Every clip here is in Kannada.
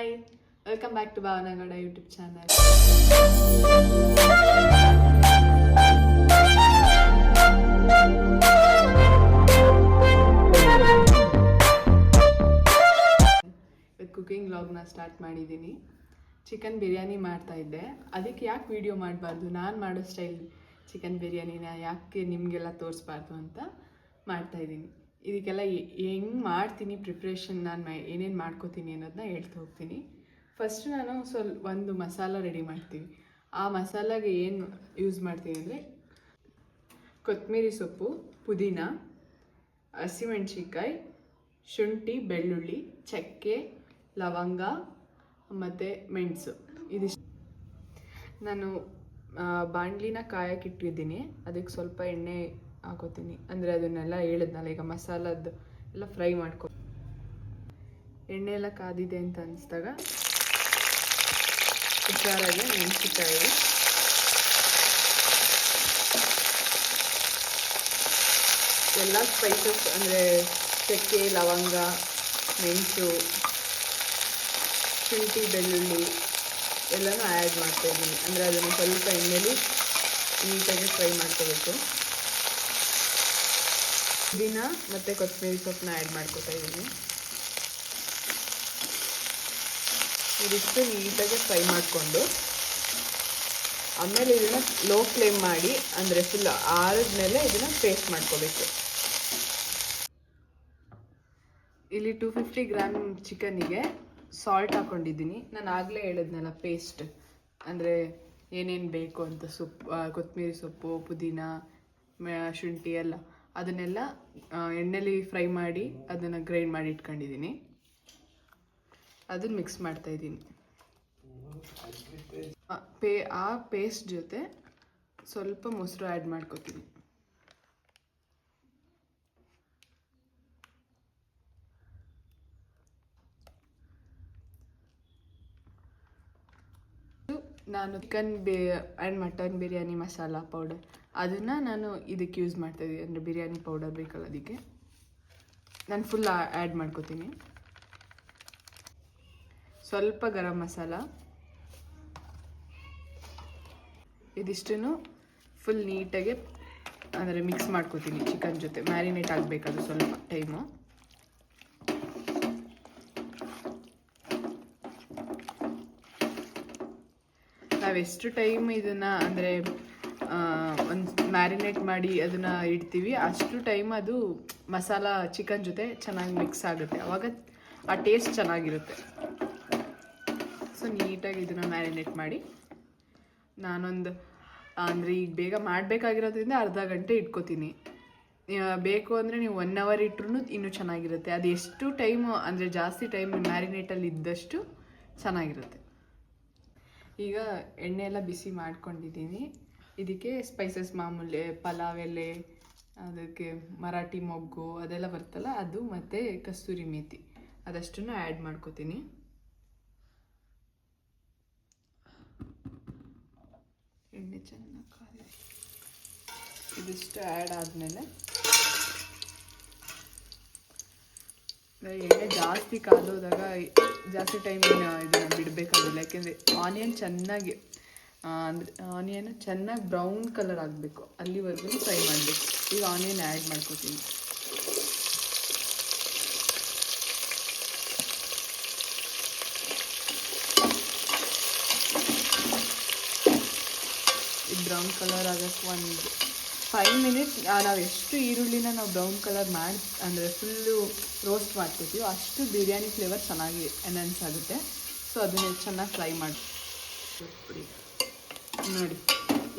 Hi welcome back to Bhavanagowda YouTube channel cooking ವ್ಲಾಗ್ನ ಸ್ಟಾರ್ಟ್ ಮಾಡಿದ್ದೀನಿ. ಚಿಕನ್ ಬಿರಿಯಾನಿ ಮಾಡ್ತಾ ಇದ್ದೆ. ಅದಕ್ಕೆ ಯಾಕೆ ವಿಡಿಯೋ ಮಾಡಬಾರ್ದು? ನಾನು ಮಾಡೋ ಸ್ಟೈಲ್ ಚಿಕನ್ ಬಿರಿಯಾನಿನ ಯಾಕೆ ನಿಮಗೆಲ್ಲ ತೋರಿಸ್ಬಾರ್ದು ಅಂತ ಮಾಡ್ತಾ ಇದ್ದೀನಿ. ಇದಕ್ಕೆಲ್ಲ ಹೆಂಗೆ ಮಾಡ್ತೀನಿ ಪ್ರಿಪ್ರೇಷನ್ ನಾನು ಏನೇನು ಮಾಡ್ಕೋತೀನಿ ಅನ್ನೋದನ್ನ ಹೇಳ್ತಾ ಹೋಗ್ತೀನಿ. ಫಸ್ಟ್ ನಾನು ಸ್ವಲ್ಪ ಒಂದು ಮಸಾಲ ರೆಡಿ ಮಾಡ್ತೀವಿ ಆ ಮಸಾಲಾಗೆ ಏನು ಯೂಸ್ ಮಾಡ್ತೀನಿ ಅಂದರೆ ಕೊತ್ತಂಬರಿ ಸೊಪ್ಪು, ಪುದೀನ, ಹಸಿಮೆಣ್ಸಿನ್ಕಾಯಿ, ಶುಂಠಿ, ಬೆಳ್ಳುಳ್ಳಿ, ಚಕ್ಕೆ, ಲವಂಗ ಮತ್ತು ಮೆಣಸು. ಇದಿಷ್ಟು ನಾನು ಬಾಣಲಿನ ಕಾಯಕ್ಕಿಟ್ಟಿದ್ದೀನಿ ಅದಕ್ಕೆ ಸ್ವಲ್ಪ ಎಣ್ಣೆ ಹಾಕೋತೀನಿ. ಅಂದರೆ ಅದನ್ನೆಲ್ಲ ಹೇಳಿದ್ನಲ್ಲ, ಈಗ ಮಸಾಲದ್ದು ಎಲ್ಲ ಫ್ರೈ ಮಾಡ್ಕೊ. ಎಣ್ಣೆ ಎಲ್ಲ ಕಾದಿದೆ ಅಂತ ಅನಿಸ್ದಾಗ ಹುಷಾರಾಗಿ ಮೆಣಸಿಕಾಯಿ ಎಲ್ಲ ಸ್ಪೈಸಸ್ ಅಂದರೆ ಚಕ್ಕೆ, ಲವಂಗ, ಮೆಣಸು, ಶುಂಠಿ, ಬೆಳ್ಳುಳ್ಳಿ ಎಲ್ಲನೂ ಆ್ಯಡ್ ಮಾಡ್ತಾಯಿದ್ದೀನಿ ಅಂದರೆ ಅದನ್ನು ಸ್ವಲ್ಪ ಎಣ್ಣೆಲಿ ನೀಟಾಗಿ ಫ್ರೈ ಮಾಡ್ಕೋಬೇಕು. ಪುದೀನ ಮತ್ತು ಕೊತ್ತಂಬರಿ ಸೊಪ್ಪನ್ನ ಆ್ಯಡ್ ಮಾಡ್ಕೊತಾ ಇದ್ದೀನಿ. ಇದಿಷ್ಟು ನೀಟಾಗಿ ಫ್ರೈ ಮಾಡಿಕೊಂಡು, ಆಮೇಲೆ ಇದನ್ನು ಲೋ ಫ್ಲೇಮ್ ಮಾಡಿ, ಅಂದರೆ ಫುಲ್ ಆರಿದ್ಮೇಲೆ ಇದನ್ನು ಪೇಸ್ಟ್ ಮಾಡ್ಕೋಬೇಕು. ಇಲ್ಲಿ ಟೂ ಫಿಫ್ಟಿ ಗ್ರಾಮ್ ಚಿಕನಿಗೆ ಸಾಲ್ಟ್ ಹಾಕೊಂಡಿದ್ದೀನಿ. ನಾನು ಆಗಲೇ ಹೇಳಿದ್ನಲ್ಲ ಪೇಸ್ಟ್ ಅಂದರೆ ಏನೇನು ಬೇಕು ಅಂತ ಸೊಪ್ಪು ಕೊತ್ತಂಬರಿ ಸೊಪ್ಪು, ಪುದೀನ ಶುಂಠಿ ಎಲ್ಲ. ಅದನ್ನೆಲ್ಲ ಎಣ್ಣೆಲಿ ಫ್ರೈ ಮಾಡಿ ಅದನ್ನು ಗ್ರೈಂಡ್ ಮಾಡಿ ಇಟ್ಕೊಂಡಿದ್ದೀನಿ ಅದನ್ನ ಮಿಕ್ಸ್ ಮಾಡ್ತಾ ಇದ್ದೀನಿ ಪೇ, ಆ ಪೇಸ್ಟ್ ಜೊತೆ ಸ್ವಲ್ಪ ಮೊಸರು ಆ್ಯಡ್ ಮಾಡ್ಕೋತೀನಿ. ನಾನು ಚಿಕನ್ ಬೇ and mutton biryani masala powder ಅದನ್ನು ನಾನು ಇದಕ್ಕೆ ಯೂಸ್ ಮಾಡ್ತಾ ಇದ್ದೀನಿ. ಅಂದರೆ ಬಿರಿಯಾನಿ ಪೌಡರ್ ಬೇಕಲ್ಲ ಅದಕ್ಕೆ ನಾನು ಫುಲ್ ಆ್ಯಡ್ ಮಾಡ್ಕೋತೀನಿ. ಸ್ವಲ್ಪ ಗರಂ ಮಸಾಲ. ಇದಿಷ್ಟನ್ನು ಫುಲ್ ನೀಟಾಗಿ ಅಂದರೆ ಮಿಕ್ಸ್ ಮಾಡ್ಕೋತೀನಿ ಚಿಕನ್ ಜೊತೆ. ಮ್ಯಾರಿನೇಟ್ ಆಗಬೇಕದು ಸ್ವಲ್ಪ ಟೈಮು ನಾವೆಷ್ಟು ಟೈಮ್ ಇದನ್ನು, ಅಂದರೆ ಒಂದು ಮ್ಯಾರಿನೇಟ್ ಮಾಡಿ ಅದನ್ನ ಇಡ್ತೀವಿ. ಅಷ್ಟು ಟೈಮ್ ಅದು ಮಸಾಲ ಚಿಕನ್ ಜೊತೆ ಚೆನ್ನಾಗಿ ಮಿಕ್ಸ್ ಆಗುತ್ತೆ. ಅವಾಗ ಆ ಟೇಸ್ಟ್ ಚೆನ್ನಾಗಿರುತ್ತೆ. ಸೊ ನೀಟಾಗಿ ಇದನ್ನ ಮ್ಯಾರಿನೇಟ್ ಮಾಡಿ ನಾನೊಂದು, ಅಂದರೆ ಈಗ ಬೇಗ ಮಾಡಬೇಕಾಗಿರೋದ್ರಿಂದ ಅರ್ಧ ಗಂಟೆ ಇಟ್ಕೋತೀನಿ. ಬೇಕು ಅಂದರೆ ನೀವು ಒನ್ ಅವರ್ ಇಟ್ರೂ ಇನ್ನೂ ಚೆನ್ನಾಗಿರುತ್ತೆ. ಅದು ಎಷ್ಟು ಟೈಮು ಅಂದರೆ ಜಾಸ್ತಿ ಟೈಮ್ ಮ್ಯಾರಿನೇಟಲ್ಲಿ ಇದ್ದಷ್ಟು ಚೆನ್ನಾಗಿರುತ್ತೆ. ಈಗ ಎಣ್ಣೆ ಎಲ್ಲ ಬಿಸಿ ಮಾಡ್ಕೊಂಡಿದ್ದೀನಿ. ಇದಕ್ಕೆ ಸ್ಪೈಸಸ್ ಮಾಮೂಲಿ ಪಲಾವ್ ಎಲೆ ಅದಕ್ಕೆ ಮರಾಠಿ ಮೊಗ್ಗು ಅದೆಲ್ಲ ಬರ್ತಲ್ಲ ಅದು ಮತ್ತು ಕಸ್ತೂರಿ ಮೇಥಿ ಅದಷ್ಟನ್ನು ಆ್ಯಡ್ ಮಾಡ್ಕೋತೀನಿ. ಎಣ್ಣೆ ಚೆನ್ನಾಗಿ ಕಾದಿದೆ ಇದಿಷ್ಟು ಆ್ಯಡ್ ಆದಮೇಲೆ ಎಣ್ಣೆ ಜಾಸ್ತಿ ಕಾದೋದಾಗ ಜಾಸ್ತಿ ಟೈಮ್ ಇದನ್ನು ಬಿಡಬೇಕಾಗಿಲ್ಲ, ಯಾಕೆಂದರೆ ಆನಿಯನ್ ಚೆನ್ನಾಗಿ ಅಂದರೆ ಆನಿಯನ್ ಚೆನ್ನಾಗಿ ಬ್ರೌನ್ ಕಲರ್ ಆಗಬೇಕು. ಅಲ್ಲಿವರೆಗೂ ಫ್ರೈ ಮಾಡಬೇಕು. ಈಗ ಆನಿಯನ್ ಆ್ಯಡ್ ಮಾಡ್ಕೋತೀನಿ. ಇದು ಬ್ರೌನ್ ಕಲರ್ ಆಗೋಕ್ಕೆ ಒಂದು ಫೈವ್ ಮಿನಿಟ್ಸ್ ನಾವು ಎಷ್ಟು ಈರುಳ್ಳಿನ ನಾವು ಬ್ರೌನ್ ಕಲರ್ ಮಾಡಿ, ಅಂದರೆ ಫುಲ್ಲು ರೋಸ್ಟ್ ಮಾಡ್ಕೋತೀವೋ ಅಷ್ಟು ಬಿರಿಯಾನಿ ಫ್ಲೇವರ್ ಚೆನ್ನಾಗಿ ಎನನ್ಸ್ ಆಗುತ್ತೆ. ಸೊ, ಅದನ್ನ ಚೆನ್ನಾಗಿ ಫ್ರೈ ಮಾಡಿ ನೋಡಿ,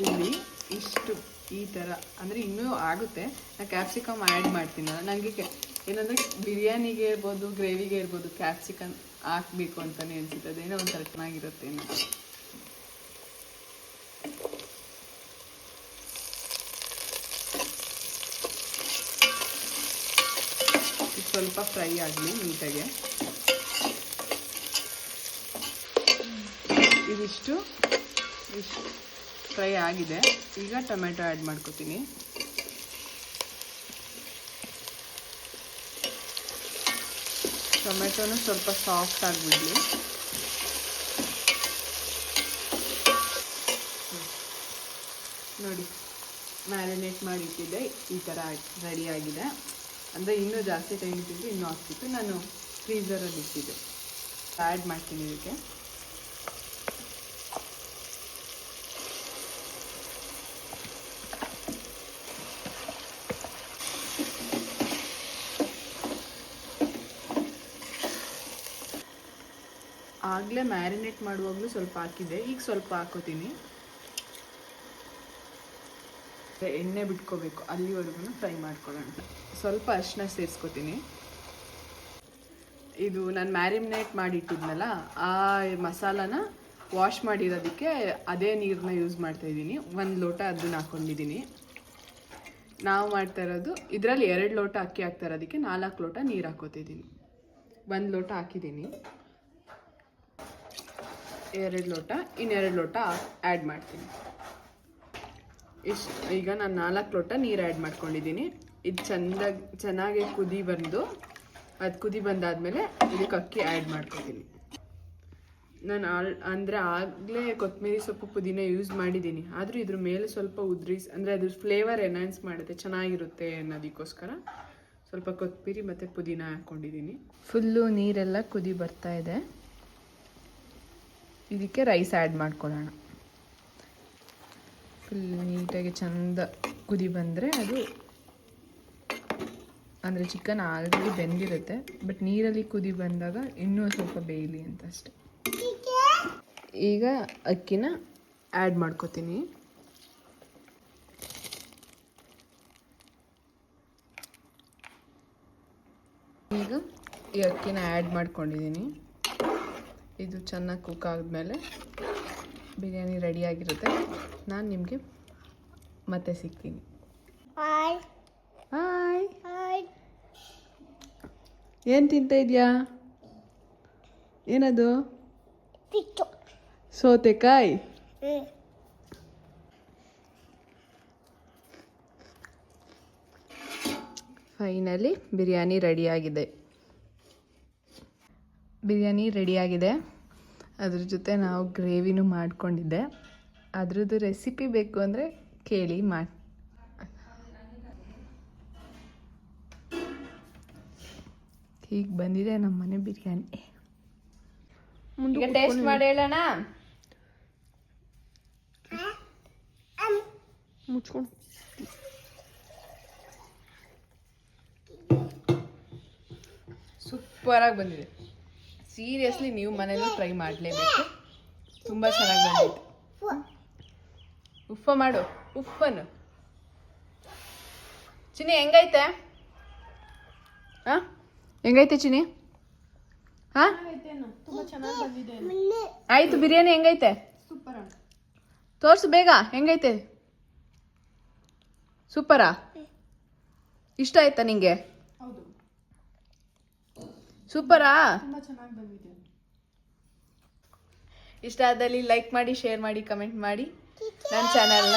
ಇಲ್ಲಿ ಇಷ್ಟು ಈ ಥರ ಅಂದರೆ ಇನ್ನೂ ಆಗುತ್ತೆ. ನಾನು ಕ್ಯಾಪ್ಸಿಕಮ್ ಆ್ಯಡ್ ಮಾಡ್ತೀನಲ್ಲ ನನಗೆ ಏನಂದರೆ ಬಿರಿಯಾನಿಗೆ ಇರ್ಬೋದು ಗ್ರೇವಿಗೆ ಇರ್ಬೋದು ಕ್ಯಾಪ್ಸಿಕಮ್ ಹಾಕಬೇಕು ಅಂತಲೇ ಅನಿಸುತ್ತೆ. ಅದೇನೋ ಒಂಥರ ಚೆನ್ನಾಗಿರುತ್ತೆ ಸ್ವಲ್ಪ ಫ್ರೈ ಆಗಲಿ ನೀಟಾಗೆ. ಇದಿಷ್ಟು. ಫಿಶ್ ಫ್ರೈ ಆಗಿದೆ. ಈಗ ಟೊಮೆಟೊ ಆ್ಯಡ್ ಮಾಡ್ಕೋತೀನಿ. ಟೊಮೆಟೊನು ಸ್ವಲ್ಪ ಸಾಫ್ಟ್ ಆಗಿಬಿಡಲಿ. ನೋಡಿ, ಮ್ಯಾರಿನೇಟ್ ಮಾಡಿ ಇಟ್ಟಿದ್ದೆ ಈ ಥರ ರೆಡಿ ಆಗಿದೆ. ಅಂದರೆ ಇನ್ನೂ ಜಾಸ್ತಿ ಟೈಮ್ ಇಟ್ಟಿದ್ದು ಇನ್ನೂ ಆಗ್ತಿತ್ತು. ನಾನು ಫ್ರೀಸರಲ್ಲಿ ಇಟ್ಟಿದ್ದೆ. ಆ್ಯಡ್ ಮಾಡ್ತೀನಿ ಇದಕ್ಕೆ. ಆಗಲೇ ಮ್ಯಾರಿನೇಟ್ ಮಾಡುವಾಗಲೂ ಸ್ವಲ್ಪ ಹಾಕಿದ್ದೆ. ಈಗ ಸ್ವಲ್ಪ ಹಾಕೋತೀನಿ. ಎಣ್ಣೆ ಬಿಟ್ಕೋಬೇಕು. ಅಲ್ಲಿವರೆಗೂ ಫ್ರೈ ಮಾಡ್ಕೊಳ್ಳೋಣ. ಸ್ವಲ್ಪ ಅರಿಶಿನ ಸೇರಿಸ್ಕೊತೀನಿ. ಇದು ನಾನು ಮ್ಯಾರಿನೇಟ್ ಮಾಡಿಟ್ಟಿದ್ನಲ್ಲ, ಆ ಮಸಾಲಾನ ವಾಶ್ ಮಾಡಿರೋದಕ್ಕೆ ಅದೇ ನೀರನ್ನ ಯೂಸ್ ಮಾಡ್ತಾಯಿದ್ದೀನಿ ಒಂದು ಲೋಟ ಅದನ್ನ ಹಾಕ್ಕೊಂಡಿದ್ದೀನಿ ನಾವು ಮಾಡ್ತಾ ಇರೋದು, ಇದರಲ್ಲಿ ಎರಡು ಲೋಟ ಅಕ್ಕಿ ಹಾಕ್ತಾ ಇರೋದಕ್ಕೆ ನಾಲ್ಕು ಲೋಟ ನೀರು ಹಾಕೋತಿದ್ದೀನಿ ಒಂದು ಲೋಟ ಹಾಕಿದ್ದೀನಿ. ಎರಡು ಲೋಟ, ಇನ್ನೆರಡು ಲೋಟ ಆ್ಯಡ್ ಮಾಡ್ತೀನಿ. ಇಷ್ಟು ಈಗ ನಾನು ನಾಲ್ಕು ಲೋಟ ನೀರು ಆ್ಯಡ್ ಮಾಡ್ಕೊಂಡಿದ್ದೀನಿ. ಇದು ಚೆಂದಾಗಿ ಚೆನ್ನಾಗಿ ಕುದಿ ಬಂದು, ಅದು ಕುದಿ ಬಂದಾದಮೇಲೆ ಇದಕ್ಕೆ ಅಕ್ಕಿ ಆ್ಯಡ್ ಮಾಡ್ಕೊತೀನಿ. ನಾನು ಆಲ್ ಅಂದರೆ ಆಗಲೇ ಕೊತ್ತಂಬರಿ ಸೊಪ್ಪು ಪುದೀನ ಯೂಸ್ ಮಾಡಿದ್ದೀನಿ. ಆದರೂ ಇದ್ರ ಮೇಲೆ ಸ್ವಲ್ಪ ಉದ್ರಿಸ್ ಅಂದರೆ ಅದ್ರ ಫ್ಲೇವರ್ ಎನ್ಹಾನ್ಸ್ ಮಾಡುತ್ತೆ, ಚೆನ್ನಾಗಿರುತ್ತೆ ಅನ್ನೋದಕ್ಕೋಸ್ಕರ ಸ್ವಲ್ಪ ಕೊತ್ತಂಬರಿ ಮತ್ತು ಪುದೀನ ಹಾಕ್ಕೊಂಡಿದ್ದೀನಿ ಫುಲ್ಲು ನೀರೆಲ್ಲ ಕುದಿ ಬರ್ತಾ ಇದೆ. ಇದಕ್ಕೆ ರೈಸ್ ಆ್ಯಡ್ ಮಾಡ್ಕೊಳ್ಳೋಣ. ಫುಲ್ ನೀಟಾಗಿ ಚಂದ ಕುದಿ ಬಂದರೆ ಅದು ಅಂದರೆ ಚಿಕನ್ ಆಲ್ರೆಡಿ ಬೆಂದಿರುತ್ತೆ ಬಟ್ ನೀರಲ್ಲಿ ಕುದಿ ಬಂದಾಗ ಇನ್ನೂ ಸ್ವಲ್ಪ ಬೇಯಲಿ ಅಂತ ಅಷ್ಟೆ. ಈಗ ಅಕ್ಕಿನ ಆ್ಯಡ್ ಮಾಡ್ಕೋತೀನಿ. ಈಗ ಈ ಅಕ್ಕಿನ ಆ್ಯಡ್ ಮಾಡ್ಕೊಂಡಿದ್ದೀನಿ. ಇದು ಚೆನ್ನಾಗಿ ಕುಕ್ ಆದಮೇಲೆ ಬಿರಿಯಾನಿ ರೆಡಿಯಾಗಿರುತ್ತೆ ನಾನು ನಿಮಗೆ ಮತ್ತೆ ಸಿಗ್ತೀನಿ. ಹಾಯ್ ಹಾಯ್ ಹಾಯ್ ಏನು ತಿಂತ ಇದೆಯಾ? ಏನದು? ಸೌತೆಕಾಯಿ? ಫೈನಲಿ ಬಿರಿಯಾನಿ ರೆಡಿಯಾಗಿದೆ ಬಿರಿಯಾನಿ ರೆಡಿಯಾಗಿದೆ. ಅದ್ರ ಜೊತೆ ನಾವು ಗ್ರೇವಿನೂ ಮಾಡ್ಕೊಂಡಿದ್ದೆ. ಅದ್ರದ್ದು ರೆಸಿಪಿ ಬೇಕು ಅಂದರೆ ಕೇಳಿ ಮಾಡಿ ಹೀಗೆ ಬಂದಿದೆ ನಮ್ಮ ಮನೆ ಬಿರಿಯಾನಿ. ಟೇಸ್ಟ್ ಮಾಡಿ ಹೇಳೋಣ. ಮುಚ್ಕೊಂಡು. ಸೂಪರಾಗಿ ಬಂದಿದೆ. ಸೀರಿಯಸ್ಲಿ ನೀವು ಮನೇಲೂ ಟ್ರೈ ಮಾಡಲೇಬೇಕು. ತುಂಬ ಚೆನ್ನಾಗಿ ಬಂದಿತ್ತು ಉಫ್ಫ ಮಾಡು. ಉಫ್ಫನು ಚಿನಿ ಹೆಂಗೈತೆ? ಹಾ? ಹೆಂಗೈತೆ ಚಿನಿ ಹಾ? ಆಯ್ತು ಬಿರಿಯಾನಿ ಹೆಂಗೈತೆ? ತೋರ್ಸು ಬೇಗ ಹೆಂಗೈತೆ? ಸೂಪರಾ? ಇಷ್ಟ ಆಯ್ತಾ ನಿಂಗೆ? ಸೂಪರಾ? ಇಷ್ಟ ಆದಲ್ಲಿ ಲೈಕ್ ಮಾಡಿ ಶೇರ್ ಮಾಡಿ ಕಮೆಂಟ್ ಮಾಡಿ. ನನ್ನ ಚಾನಲ್ನ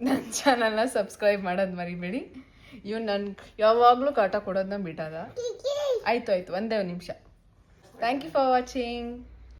ನನ್ನ ಚಾನಲ್ನ ಸಬ್ಸ್ಕ್ರೈಬ್ ಮಾಡೋದು ಮರಿಬೇಡಿ. ಇವ್ ನನ್ಗೆ ಯಾವಾಗಲೂ ಕಾಟ ಕೊಡೋದನ್ನ ಬಿಟ್ಟದ ಆಯ್ತು ಆಯ್ತು ಒಂದೇ ಒಂದು ನಿಮಿಷ. Thank you for watching